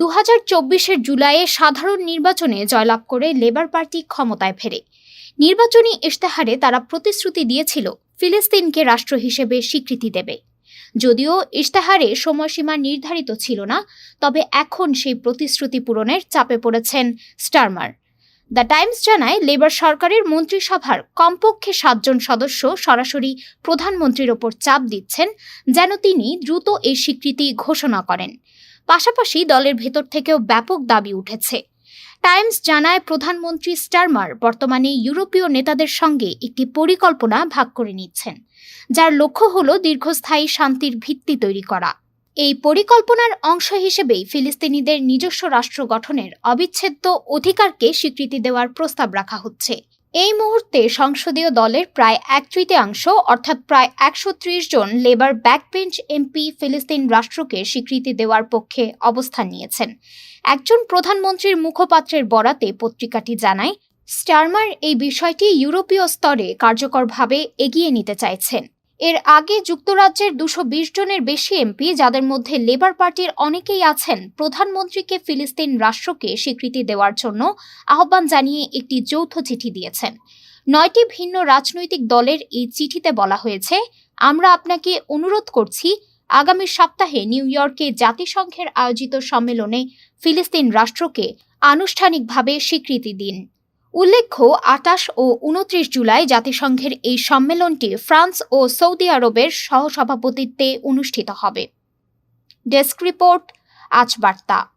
দু হাজার চব্বিশের জুলাইয়ে সাধারণ নির্বাচনে জয়লাভ করে লেবার পার্টি ক্ষমতায় ফেরে। নির্বাচনী ইশতেহারে তারা প্রতিশ্রুতি দিয়েছিল, ফিলিস্তিনকে রাষ্ট্র হিসেবে স্বীকৃতি দেবে। যদিও ইশতেহারে সময়সীমা নির্ধারিত ছিল না, তবে এখন সেই প্রতিশ্রুতি পূরণের চাপে পড়েছেন স্টারমার। দ্য টাইমস জানায়, লেবার সরকারের মন্ত্রিসভার কমপক্ষে সাতজন সদস্য সরাসরি প্রধানমন্ত্রীর ওপর চাপ দিচ্ছেন, যেন তিনি দ্রুত এই স্বীকৃতি ঘোষণা করেন। পাশাপাশি দলের ভেতর থেকেও ব্যাপক দাবি উঠেছে। টাইমস জানায়, প্রধানমন্ত্রী স্টারমার বর্তমানে ইউরোপীয় নেতাদের সঙ্গে একটি পরিকল্পনা ভাগ করে নিচ্ছেন, যার লক্ষ্য হল দীর্ঘস্থায়ী শান্তির ভিত্তি তৈরি করা। এই পরিকল্পনার অংশ হিসেবেই ফিলিস্তিনিদের নিজস্ব রাষ্ট্র গঠনের অবিচ্ছেদ্য অধিকারকে স্বীকৃতি দেওয়ার প্রস্তাব রাখা হচ্ছে। এই মুহূর্তে সংসদীয় দলের প্রায় এক তৃতীয়াংশ, অর্থাৎ প্রায় একশো ত্রিশ জন লেবার ব্যাকবেঞ্চ এমপি ফিলিস্তিন রাষ্ট্রকে স্বীকৃতি দেওয়ার পক্ষে অবস্থান নিয়েছেন। একজন প্রধানমন্ত্রীর মুখপাত্রের বরাতে পত্রিকাটি জানায়, স্টারমার এই বিষয়টি ইউরোপীয় স্তরে কার্যকরভাবে এগিয়ে নিতে চাইছেন। এর আগে যুক্তরাজ্যের দুশো জনের বেশি এমপি, যাদের মধ্যে লেবার পার্টির অনেকেই আছেন, প্রধানমন্ত্রীকে ফিলিস্তিন রাষ্ট্রকে স্বীকৃতি দেওয়ার জন্য আহ্বান জানিয়ে একটি যৌথ চিঠি দিয়েছেন। নয়টি ভিন্ন রাজনৈতিক দলের এই চিঠিতে বলা হয়েছে, আমরা আপনাকে অনুরোধ করছি, আগামী সপ্তাহে নিউ ইয়র্কে জাতিসংঘের আয়োজিত সম্মেলনে ফিলিস্তিন রাষ্ট্রকে আনুষ্ঠানিকভাবে স্বীকৃতি দিন। উল্লেখ্য আটাশ ও উনত্রিশ জুলাই জাতিসংঘের এই সম্মেলনটি ফ্রান্স ও সৌদি আরবের সহসভাপতিত্বে অনুষ্ঠিত হবে। ডেস্ক রিপোর্ট, আজ বার্তা।